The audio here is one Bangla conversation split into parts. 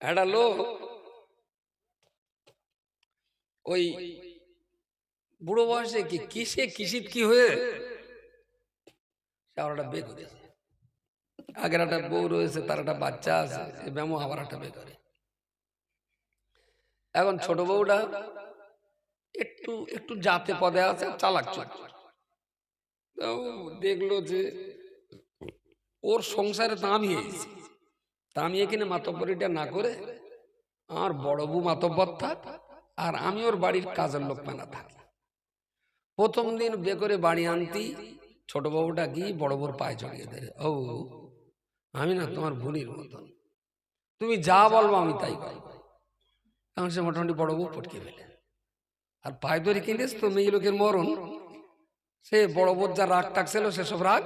একটা লোক ওই বুড়ো বয়সে কি কিসে কিসিত কি হয়ে? আগের একটা বউ রয়েছে, তার একটা বাচ্চা আছে, সে ব্যামো আবার একটা বে করে। এখন ছোট বউটা একটু একটু জাতে পদে আছে, চালাক তো দেখল যে ওর সংসারে দামিয়ে গেছে দামিয়ে কিনে মাতব্বরিটা না করে আমার বড় বউ মাতব্বর থাক আর আমি ওর বাড়ির কাজের লোক পানা থাকি। প্রথম দিন বে করে বাড়ি আনতি, ছোট বাবুটা কি বড় বউর পায়ে চড়িয়ে দেয় ও, আমি না তোমার বোনের মতন। তুমি যা বলব আমি তাই এখন সে মোটামুটি বড় বউ পটকে ফেলে। আর পায়ে ধরে কিনেছ তো, মেয়ে লোকের মরণ। সে বড় বউর যা রাগ টাকছিল সেসব রাগ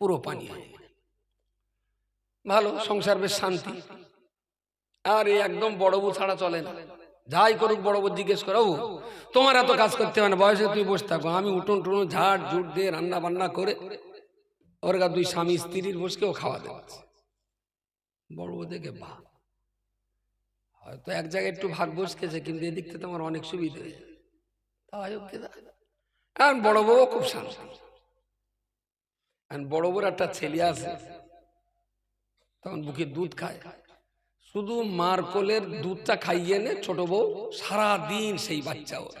পুরো পানি হয়ে। ভালো সংসার বেশ শান্তি। আর এই একদম বড় বউ ছাড়া চলে না। যাই করুক বড় বউ জিজ্ঞেস করো "ও, তোমার এত কাজ করতে হবে না বয়সে তুই বসে থাকো। আমি উঠোন টুটুন ঝাড় ঝুট দিয়ে রান্না বান্না করে ওর গা দুই স্বামী স্ত্রীর বসকেও খাওয়া দেওয়া বড় বউ দেখে বা হয়তো এক জায়গায় একটু ভাগ বসকেছে কিন্তু এদিক থেকে তোমার অনেক সুবিধা হয়েছে। তাই হোক কেদা। এখন বড় বউ খুব শান্ত। এখন বড় বউর একটা ছেলে আছে তখন বুকে দুধ খায়। শুধু মার কোলের দুধটা খাইয়ে নে ছোট বউ, সারাদিন সেই বাচ্চা ওর।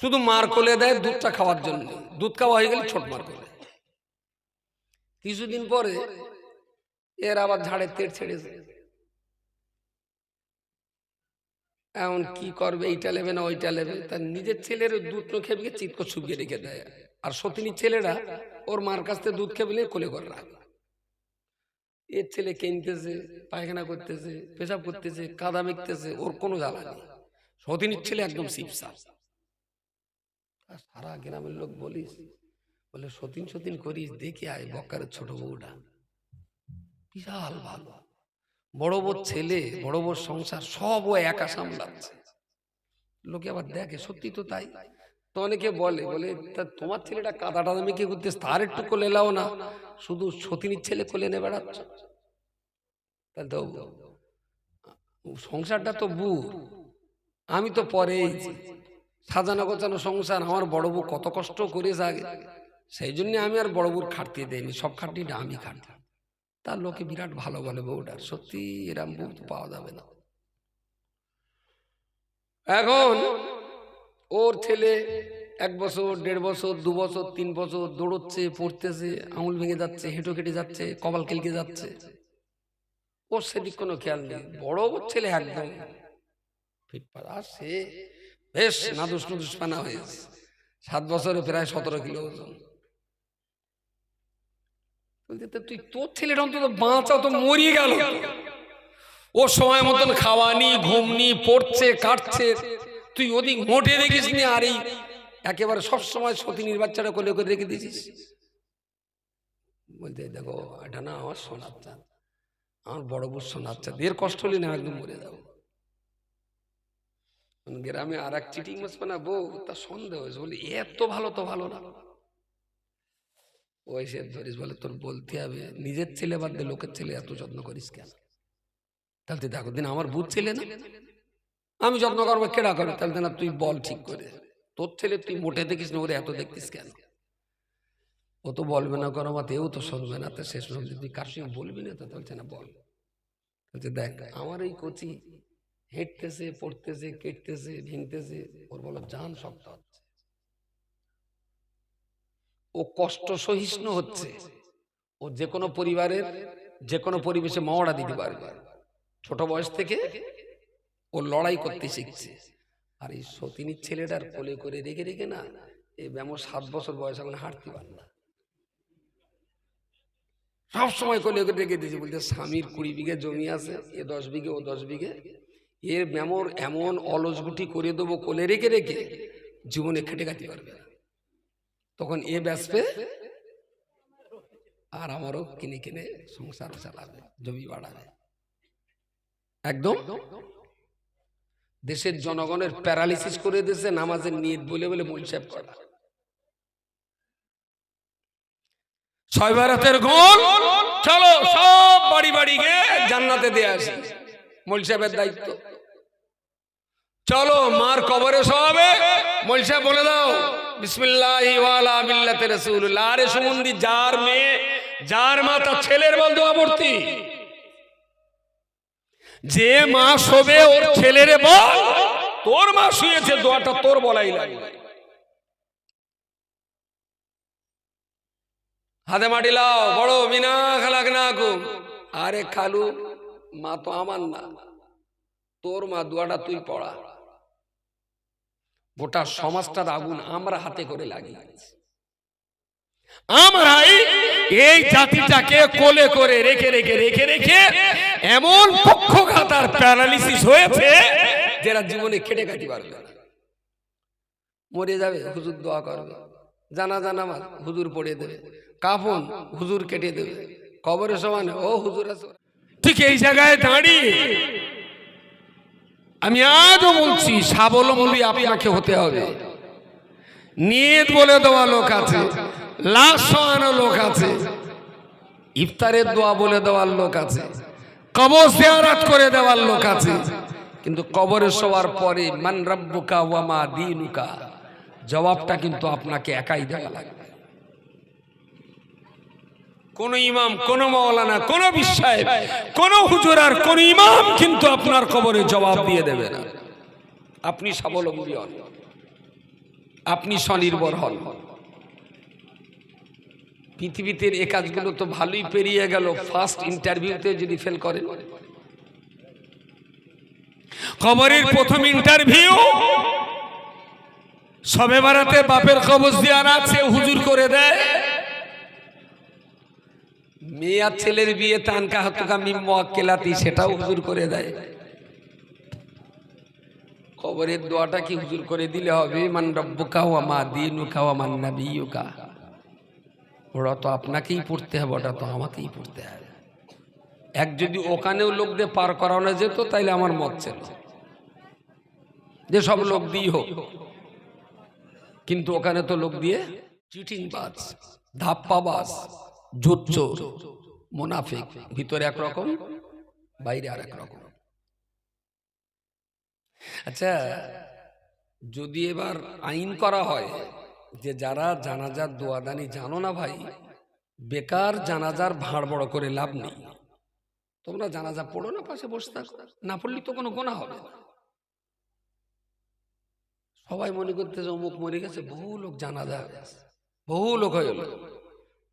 শুধু মার কোলে দেয় দুধটা খাওয়ার জন্য। দুধ খাওয়া হয়ে গেলে ছোট মার কোলে। কিছুদিন পরে এর আবার ঝাড়ে তেড় ছেড়েছে। এখন কি করবে, এইটা নেবে না, ওইটা নেবে। তার নিজের ছেলের দুধ নো খেয়ে চিৎক শুকিয়ে রেখে দেয়। আর সতিনীর ছেলেরা ওর মার কাছ থেকে দুধ নিয়ে কোলে করে রাখে। এর ছেলে কিনতেছে, পায়খানা করতেছে, পেশাব করতেছে, কাদা মেখতেছে, ওর কোনো জ্বালা নেই। সতিনীর ছেলে একদম আর সারা গ্রামের লোক বলিস, বলে, সতীন সতীন করিস, দেখি আয় বকারের ছোট বউটা। বিশাল ভালো। বড় বড় ছেলে, বড় বড় সংসার, সব ও একা সামলাচ্ছে। লোকে আবার দেখে, সত্যি তো তাই। তো অনেকে বলে বলে, তা তোমার ছেলেটা কাদা টাদা মেখে করতে তার একটু কোলে লাও না। শুধু সতীনীর ছেলে কোলে নে বেড়াচ্ছ? তাহলে তো সংসারটা তো বু আমি তো পরে সাজানো গোছানো সংসার, আমার বড় বউ কত কষ্ট করেছে আগে সেই জন্য আমি আর বড় বউর খাটতে দেয়নি সব খাটিটা আমি খাটি তার লোকে বিরাট ভালো বলে বউটার সত্যি এরম বউ তো পাওয়া যাবে না। এখন ওর ছেলে এক বছর, দেড় বছর, দু বছর, তিন বছর দৌড়চ্ছে, পড়তেছে, আঙুল ভেঙে যাচ্ছে হেঁটো কেটে যাচ্ছে, কপাল কেলকে যাচ্ছে। ওর সেদিক কোনো খেয়াল নেই। বড় ছেলে একদম। ফিটপাট আর সে বেশ নাদুস নুদুস পানা হয়েছে সাত বছরে প্রায় সতেরো কিলো ওজন। তুই তোর ছেলেটা অন্তত বাঁচা তো মরিয়ে গেল। ও সময় মতন খাওয়ানি ঘুমনি পড়ছে, কাটছে। তুই ওদিক মোটে দেখিস নি আর এই একেবারে সব সময় সতীনীর বাচ্চাটা কোলে করে রেখে দিয়েছিস। বলতে দেখো, এটা না আমার সোনার চাঁদ। আমার বড় বউ সোনার চাঁদ। এর কষ্ট হলে না একদম মরে যাব। গ্রামে আর এক চিটিং মাছ বানাবো তার সন্দেহ হয়েছে। বলি, এত ভালো তো ভালো না। ওই সে ধরিস, বলে, তোর বলতে হবে, নিজের ছেলে বাদ দিয়ে লোকের ছেলে এত যত্ন করিস কেন? তাহলে দেখো দিন আমার বুধ ছেলে না? আমি যত্ন করব, কেডা করবে তাহলে না, তুই বল ঠিক করে। তোর ছেলে তুই মোটে দেখিস না ওরে এত দেখতিস কেন? ও তো বলবে না, করো মাতে এও তো শুনবে না, তো শেষ পর্যন্ত তুই কার সঙ্গে বলবি না, তো বলছে না, বল। বলছে, দেখ, আমার এই কচি হেঁটতেছে, পড়তেছে, কেটতেছে ভেঙতেছে ওর বলো, জান শক্ত হচ্ছে। ও কষ্ট সহিষ্ণু হচ্ছে। ও যে কোনো পরিবারের, যে কোনো পরিবেশে মহড়া দিতে পারবে। ছোট বয়স থেকে ও লড়াই করতে শিখছে। আর এই সতিনীর ছেলেটার কোলে করে রেখে রেখে না এই ব্যামো সাত বছর বয়স এখন হাঁটতে পারে না। সব সময় কোলে করে রেখে দিয়েছে বলতে স্বামীর কুড়ি বিঘে জমি আছে এ দশ বিঘে ও দশ বিঘে। এর ব্যামোর এমন অলসগুটি করে দেবো কোলে রেখে রেখে জীবনে খেটে খাতে পারবে না। তখন এ ব্যাসবে আর আমারও কিনে কিনে সংসার চালাবে জমি বাড়াবে। একদম? দেশের জনগণের প্যারালিসিস করে দিয়েছে, নামাজের নিয়ত বলে বলে মুলসাহেব করা। ছয় ভারতের গোল চলো সব বাড়ি বাড়ি গিয়ে জান্নাতে দিয়ে আসি। মল সাহেবের দায়িত্ব। চলো মার কবরে সবে মল সাহেব বলে দাও, বিসমিল্লাহি ওয়ালা বিল্লাতে রাসূলুল্লাহ। আরে সুমন্দি যার মেয়ে, যার মা তার ছেলের বন্ধু পড়তি যে মা শোবে ওর ছেলের বল। তোর মা শুয়েছে, দোয়াটা তোর বলাই লাগবে। হাতে মাটি লাও, বড় বিনা খালাক না কু। আরে খালু, মা তো আমার না। তোর মা দোয়াটা তুই পড়া। গোটা সমাজটার আগুন আমরা হাতে করে লাগিয়েছি। আমরাই এই জাতিটাকে কোলে করে রেখে রেখে রেখে রেখে এমন পক্ষঘাতার প্যারালিসিস হয়েছে যারা জীবনে খেটে কাটি পারবে মরে যাবে, হুজুর দোয়া করবে। জানা জানা মার হুজুর পড়িয়ে দেবে। কাফন হুজুর কেটে দেবে। কবরের সমানে, ও হুজুর আছে ঠিক এই জায়গায় দাঁড়িয়ে আমি আজও বলছি, স্বাবলম্বী আপনাকে হতে হবে। নিয়ত বলে দেওয়া লোক আছে লাশ শোয়ানো লোক আছে। ইফতারের দোয়া বলে দেওয়ার লোক আছে। কবর জিয়ারাত করে দেওয়ার লোক আছে। কিন্তু কবরে শোয়ার পরে, মান রব্বুকা ওয়ামা দিনুকা? জবাবটা কিন্তু আপনাকে একাই দেওয়া লাগবে। কোন ইমাম, কোন মাওলানা, কোন বিশ্বাস কোন হুজুর আর কোন ইমাম কিন্তু আপনার কবরে জবাব দিয়ে দেবে না। আপনি স্বাবলম্বী হন। আপনি স্বনির্ভর হন। পৃথিবীতে এ কাজগুলো তো ভালোই পেরিয়ে গেল। ফার্স্ট ইন্টারভিউতে যদি ফেল করেন। খবরের প্রথম ইন্টারভিউ সবে বারাতে বাপের কবজ দেওয়ার আছে হুজুর করে দেয়। মেয়ে আর ছেলের বিয়ে তানকা হতকা মিম্ম কেলাতি সেটাও হুজুর করে দেয়। খবরের দোয়াটা কি হুজুর করে দিলে হবে? মান রব্বুকা ওয়া মা দিনুকা ওয়া মান নাবিয়ুকা। ওটা তো আপনাকেই পড়তে হবে, ওটা তো আমাকেই পড়তে হবে। এক যদি ওখানেও লোক দিয়ে পার করানো যেত, তাইলে আমার মত ছিল। যে সব লোক দিয়ে হোক। কিন্তু ওখানে তো লোক দিয়ে চিঠিং চিটিং বাজ ধাপ্পাবাজ, জোচ্চোর, মোনাফিক, ভিতরে একরকম, বাইরে আর রকম। আচ্ছা যদি এবার আইন করা হয় যে যারা জানাজার দোয়াদানি জানো না ভাই, বেকার জানাজার ভাঁড় বড় করে লাভ নেই। তোমরা জানাজা পড়ো না, পাশে বসে থাকো। না পড়লে তো কোনো গোনা হবে সবাই মনে করতেছে অমুক মরে গেছে, বহু লোক জানাজা বহু লোক হয়ে গেল।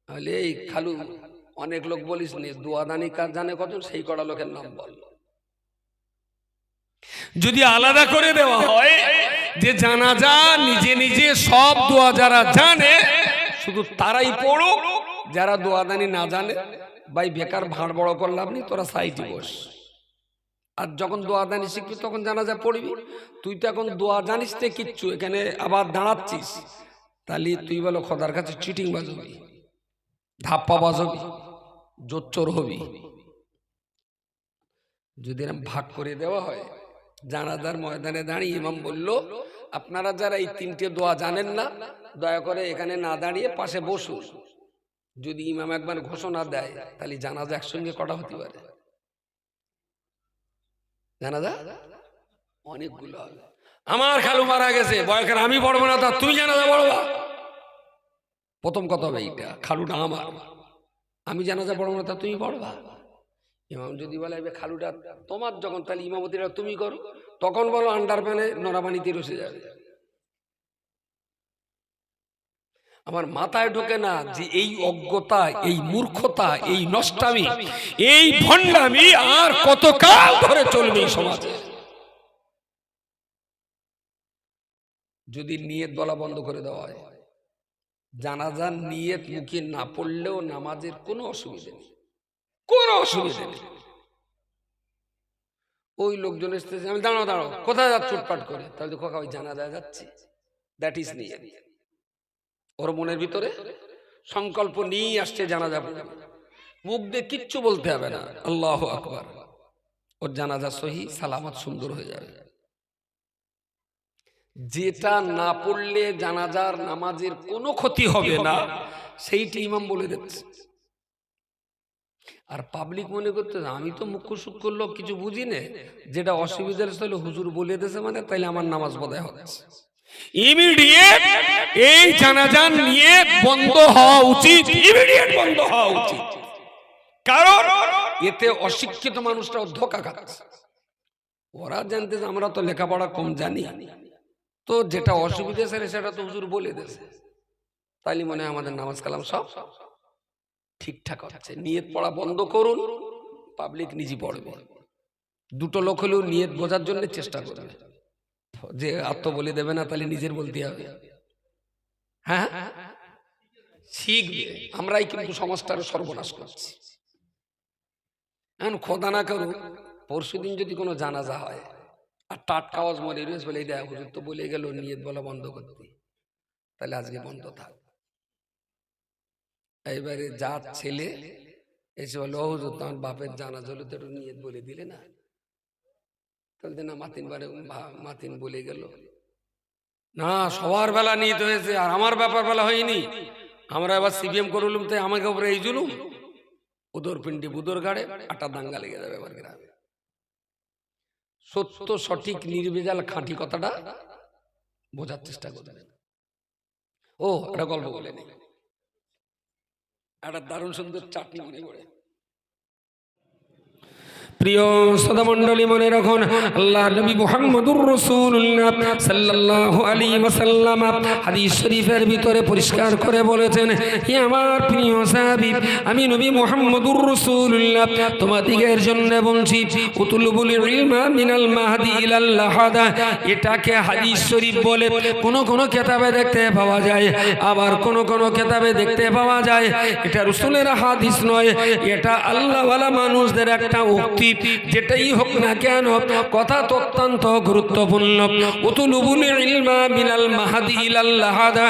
তাহলে এই খালু, অনেক লোক বলিস নি, দোয়াদানি কার জানে কত সেই কটা লোকের নাম বল। যদি আলাদা করে দেওয়া হয় যে জানা জানাজা নিজে নিজে সব দোয়া যারা জানে, শুধু তারাই পড়ুক, যারা দোয়াদানি না জানে, ভাই বেকার ভাঁড় বড় করলাম নি তোরা সাইডে বস আর যখন দোয়া দানি শিখবি, তখন জানাজা পড়বি। তুই তো এখন দোয়া জানিস তে কিচ্ছু, এখানে আবার দাঁড়াচ্ছিস। তাহলে তুই বলো খোদার কাছে চিটিং বাজবি, ধাপ্পা বাজবি, জোচ্চোর হবি। যদি এরম ভাগ করে দেওয়া হয় জানাজার ময়দানে দাঁড়িয়ে ইমাম বলল আপনারা যারা এই তিনটে দোয়া জানেন না দয়া করে এখানে না দাঁড়িয়ে পাশে বসুন। যদি ইমাম একবার ঘোষণা দেয় তাহলে জানাজা একসঙ্গে কটা হতে পারে। জানাজা? অনেকগুলো হবে। আমার খালু মারা গেছে বয়কের আমি পড়ব না তা তুমি জানাজা পড়বা? প্রথম কথা হবে এইটা খালুটা আমার। আমি জানাজা পড়ব না তা তুমি পড়বা? ইমাম যদি বলে খালুটা, তোমার যখন তাহলে ইমামতিরা তুমি করো। তখন বলো আন্ডার প্যানে রসে যাবে। আমার মাথায় ঢোকে না যে এই অজ্ঞতা, এই মূর্খতা, এই নষ্টামি, এই ভণ্ডামি আর কতকাল ধরে চলবে সমাজে? যদি নিয়ত বলা বন্ধ করে দেওয়া হয়, জানাজার নিয়ত মুখে না পড়লেও নামাজের কোনো অসুবিধা নেই। কোনো অসুবিধা নেই। ওই লোকজন এসতেছে আমি দাঁড়াও দাঁড়াও কোথায় যাচ্ছ চুটপাট করে? তাহলে খোকা ওই জানাজা যাচ্ছি। দ্যাট ইজ নিয়ে ওর মনের ভিতরে সংকল্প নিয়েই আসছে জানাজা পড়বে মুখ দিয়ে কিচ্ছু বলতে হবে না। আল্লাহ আকবার। ওর জানাজা সহি সালামত সুন্দর হয়ে যাবে। যেটা না পড়লে জানাজার নামাজের কোনো ক্ষতি হবে না। সেইটি ইমাম বলে দিচ্ছে। আর পাবলিক মনে করতে আমি তো মুখ্য সূক্ষ্ম লোক, কিছু বুঝি না, যেটা অসুবিধার স্থলে হুজুর বলে দিয়েছে মানে তাইলে আমার নামাজ বোধহয় হচ্ছে। ইমিডিয়েট এই জানাজান নিয়ে বন্ধ হওয়া উচিত। ইমিডিয়েট বন্ধ হওয়া উচিত। কারণ এতে অশিক্ষিত মানুষটাও ধোকা খাচ্ছে ওরা জানতে আমরা তো লেখাপড়া কম জানি। তো যেটা অসুবিধা সেটা তো হুজুর বলে দিয়েছে। তাইলে মনে আমাদের নামাজ কালাম সব ঠিকঠাক হচ্ছে নিয়ত পড়া বন্ধ করুন পাবলিক নিজে পড়বে। দুটো লোক হলেও নিয়ত বোঝার জন্য চেষ্টা করবে। যে আত্ম বলে দেবে না তাহলে নিজের বলতে হবে। হ্যাঁ? শিখবে। আমরাই কিন্তু সমাজটার সর্বনাশ করছি। এখন খোদা না করুক পরশু দিন যদি কোনো জানাজা হয় আর টাটকা আওয়াজ মরে রয়েছে বলে দেয় হুজুর তো বলে গেল নিয়ত বলা বন্ধ করতে। তাহলে আজকে বন্ধ থাক। এইবারে যার ছেলে এসে বলে ও হুজুর, তোমার বাপের জানাজা হলো তো একটু নিয়ত বলে দিলে না? তাহলে না, মাতিন বারে মাতিন বলে গেল। না, সবার বেলা নিয়ত হয়েছে, আর আমার ব্যাপার বেলা হয়নি। আমরা এবার সিপিএম করলাম, তাই আমাকে উপরে এই জুলুম। উদর পিন্ডি, বুদর গাড়ে আটা দাঙ্গা লেগে যাবে এবার গ্রামে। সত্য, সঠিক, নির্বেজাল খাঁটি কথাটা বোঝার চেষ্টা করবেন ও, একটা গল্প বলে নেই একটা দারুণ সুন্দর চাটনি মনে পড়ে প্রিয় সদামণ্ডলী মনে রাখুন, আল্লাহ নবী মুহাম্মদুর রাসূলুল্লাহ সাল্লাল্লাহু আলাইহি ওয়াসাল্লাম হাদিস শরীফের ভিতরে পরিষ্কার করে বলেছেন, হে আমার প্রিয় সাহাবী, আমি নবী মুহাম্মদুর রাসূলুল্লাহ তোমাদিগের জন্য বলছি, উতুলুবুল ইলমা মিনাল মাহদি ইলাল লাহাদা। এটাকে হাদিস শরীফ বলে কোন কোন কিতাবে দেখতে পাওয়া যায়, আবার কোন কোন কিতাবে দেখতে পাওয়া যায়, এটা রাসূলের হাদিস নয়, এটা আল্লাহওয়ালা মানুষদের একটা উক্তি যেটাই হোক না কেন, কথা তো অত্যন্ত গুরুত্বপূর্ণ। উতুলুবুল ইলমা মিনাল মাহাদি ইলাল লাহাদা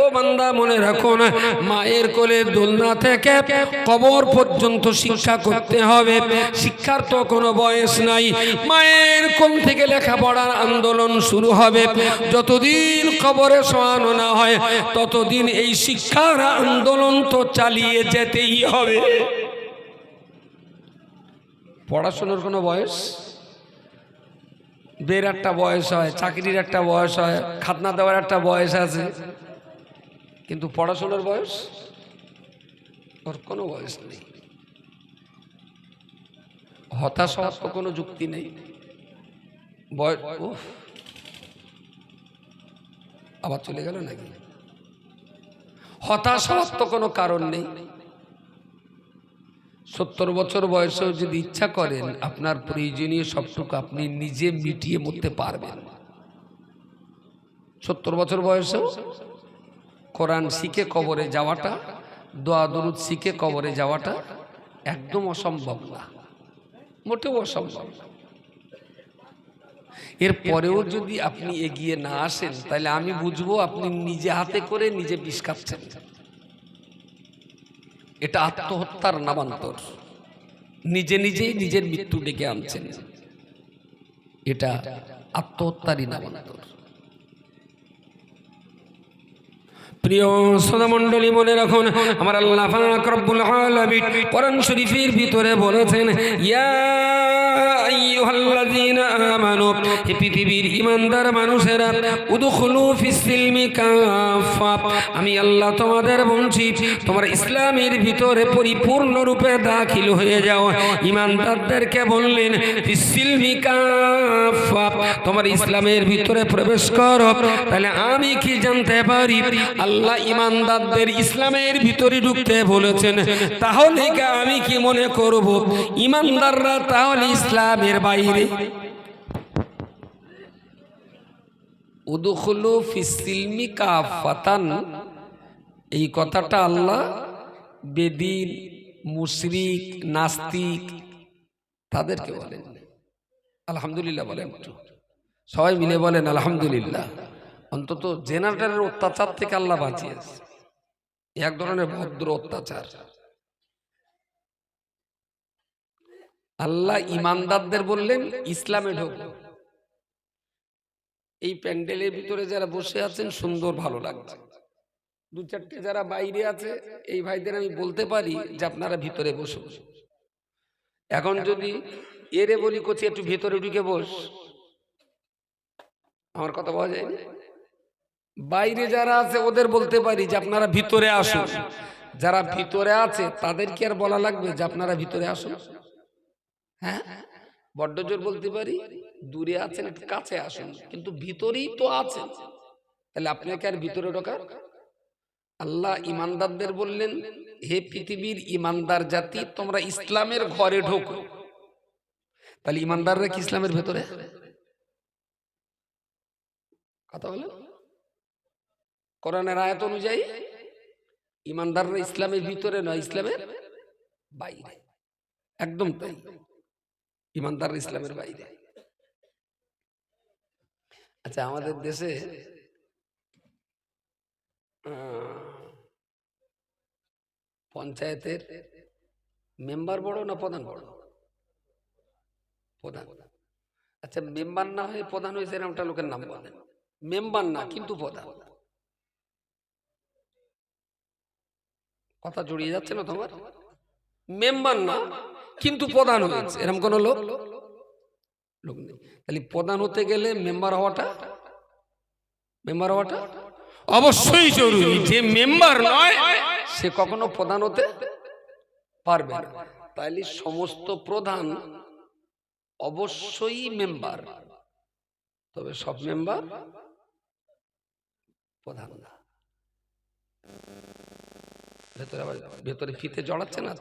ও বান্দা, মনে রাখো না, মায়ের কোলে দোলনা থেকে কবর পর্যন্ত শিক্ষা করতে হবে। শিক্ষার তো কোনো বয়স নাই। মায়ের কোল থেকে লেখাপড়ার আন্দোলন শুরু হবে। যতদিন কবরে শোয়ানো না হয়, ততদিন এই শিক্ষার আন্দোলন তো চালিয়ে যেতেই হবে। পড়াশোনার কোনো বয়স? বের একটা বয়স হয়, চাকরির একটা বয়স হয়, খাতনা দেওয়ার একটা বয়স আছে। কিন্তু পড়াশোনার বয়স? ওর কোনো বয়স নেই। হতাশ হওয়ার তো কোনো যুক্তি নেই। বয়স। আবার চলে গেল নাকি? হতাশ হওয়ার তো কোনো কারণ নেই। সত্তর বছর বয়সেও যদি ইচ্ছা করেন, আপনার প্রয়োজনীয় সবটুকু আপনি নিজে মিটিয়ে মরতে পারবেন। সত্তর বছর বয়সেও কোরআন শিখে কবরে যাওয়াটা, দোয়া দরুদ শিখে কবরে যাওয়াটা একদম অসম্ভব না। মোটেও অসম্ভব এর পরেও যদি আপনি এগিয়ে না আসেন, তাহলে আমি বুঝব আপনি নিজে হাতে করে নিজে বিষ খাচ্ছেন। এটা আত্মহত্যার নামান্তর। নিজে নিজেই নিজের মৃত্যু ডেকে আনছেন। এটা আত্মহত্যারই নামান্তর। প্রিয় সদামণ্ডলী মনে রাখুন, আমার আল্লাহ কোরআন শরীফের ভিতরে বলেছেন, ইয়া আমানু পৃথিবীর মানুষেরা, উদখুলু আমি আল্লাহ তোমাদের বলছি, তোমার ইসলামের ভিতরে পরিপূর্ণরূপে দাখিল হয়ে যাও। ঈমানদারদেরকে বললেন, ফিস সিলমি কাফা তোমার ইসলামের ভিতরে প্রবেশ করো, তাহলে আমি কি জানতে পারি? আল্লাহ ইমানদারদের ইসলামের ভিতরে ঢুকতে বলেছেন, তাহলে আমি কি মনে করব? ইমানদাররা তাহলে ইসলামের বাইরে? উদুখুলু ফিসিলমি কাফাতান। এই কথাটা আল্লাহ বেদিন, মুশরিক, নাস্তিক তাদেরকে বলেন। আলহামদুলিল্লাহ বলেন সবাই মিলে বলেন আলহামদুলিল্লাহ। অন্তত জেনারেটারের অত্যাচার থেকে আল্লাহ বাঁচিয়েছে। এক ধরনের ভদ্র অত্যাচার। আল্লাহ ইমানদারদের বললেন, ইসলামে ঢোক। এই প্যান্ডেলের ভিতরে যারা বসে আছেন, সুন্দর ভালো লাগছে। দু চারটে যারা বাইরে আছে, এই ভাইদের আমি বলতে পারি যে আপনারা ভিতরে বসে এখন যদি এরে বলি করছি একটু ভেতরে ঢুকে বস। আমার কথা বলা যায়? বাইরে যারা আছে, ওদের বলতে পারি যে আপনারা ভিতরে আসুন। যারা ভিতরে আছে, তাদের কি আর বলা লাগবে যে আপনারা ভিতরে আসুন? হ্যাঁ? বড্ড জোর বলতে পারি, দূরে আছেন, একটু কাছে আসুন। কিন্তু ভিতরেই তো আছেন। তাহলে আপনাকে আর ভিতরে ঢোকার? আল্লাহ ইমানদারদের বললেন, হে পৃথিবীর ইমানদার জাতি, তোমরা ইসলামের ঘরে ঢোকো। তাহলে ইমানদাররা কি ইসলামের ভেতরে? কথা বলেন? কোরআনের আয়াত অনুযায়ী ইমানদাররা ইসলামের ভিতরে নয়, ইসলামের বাইরে। একদম তাই। ইমানদাররা ইসলামের বাইরে। আচ্ছা আমাদের দেশে পঞ্চায়েতের মেম্বার বড় না প্রধান বড়? প্রধান। আচ্ছা মেম্বার না হয়ে প্রধান হয়েছে এরকমটা লোকের নাম বলেন। মেম্বার না, কিন্তু প্রধান। কথা জড়িয়ে যাচ্ছে না তোমার? মেম্বার না, কিন্তু প্রধান হয়েছে। এরকম কোন লোক? লোক নেই। তাহলে প্রধান হতে গেলে মেম্বার হওয়াটা? মেম্বার হওয়াটা? অবশ্যই জরুরি। যে মেম্বার নয়, সে কখনো প্রধান হতে পারবে না। তাইলে সমস্ত প্রধান অবশ্যই মেম্বার। তবে সব মেম্বার প্রধান না। ভেতরে আবার ভেতরে ফিতে জড়াচ্ছে না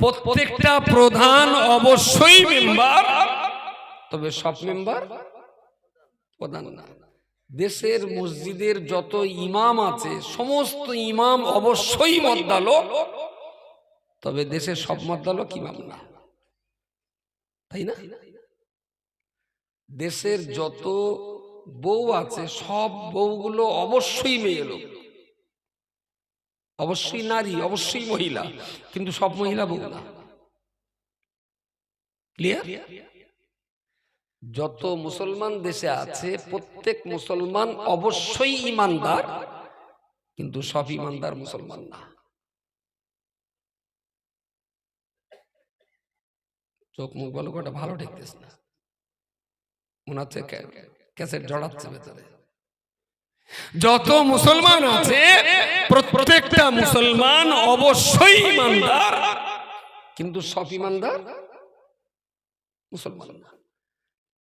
প্রত্যেকটা প্রধান অবশ্যই মেম্বার। তবে সব মেম্বার প্রধান না। দেশের মসজিদের যত ইমাম আছে সমস্ত ইমাম অবশ্যই মদ্দালো তবে দেশের সব মদ্দালো ইমাম না। তাই না? দেশের যত বউ আছে সব বউগুলো অবশ্যই মেয়ে লোক। অবশ্যই নারী অবশ্যই মহিলা। কিন্তু সব মহিলা বউ না। ক্লিয়ার যত মুসলমান দেশে আছে প্রত্যেক মুসলমান অবশ্যই ইমানদার। কিন্তু সব ইমানদার মুসলমান না। চোখ মুখ বলো কটা ভালো দেখতেছে না। মনে হচ্ছে ক্যাসেট জড়াচ্ছে ভেতরে। যত মুসলমান আছে প্রত্যেকটা মুসলমান অবশ্যই ইমানদার। কিন্তু সব ইমানদার মুসলমান না।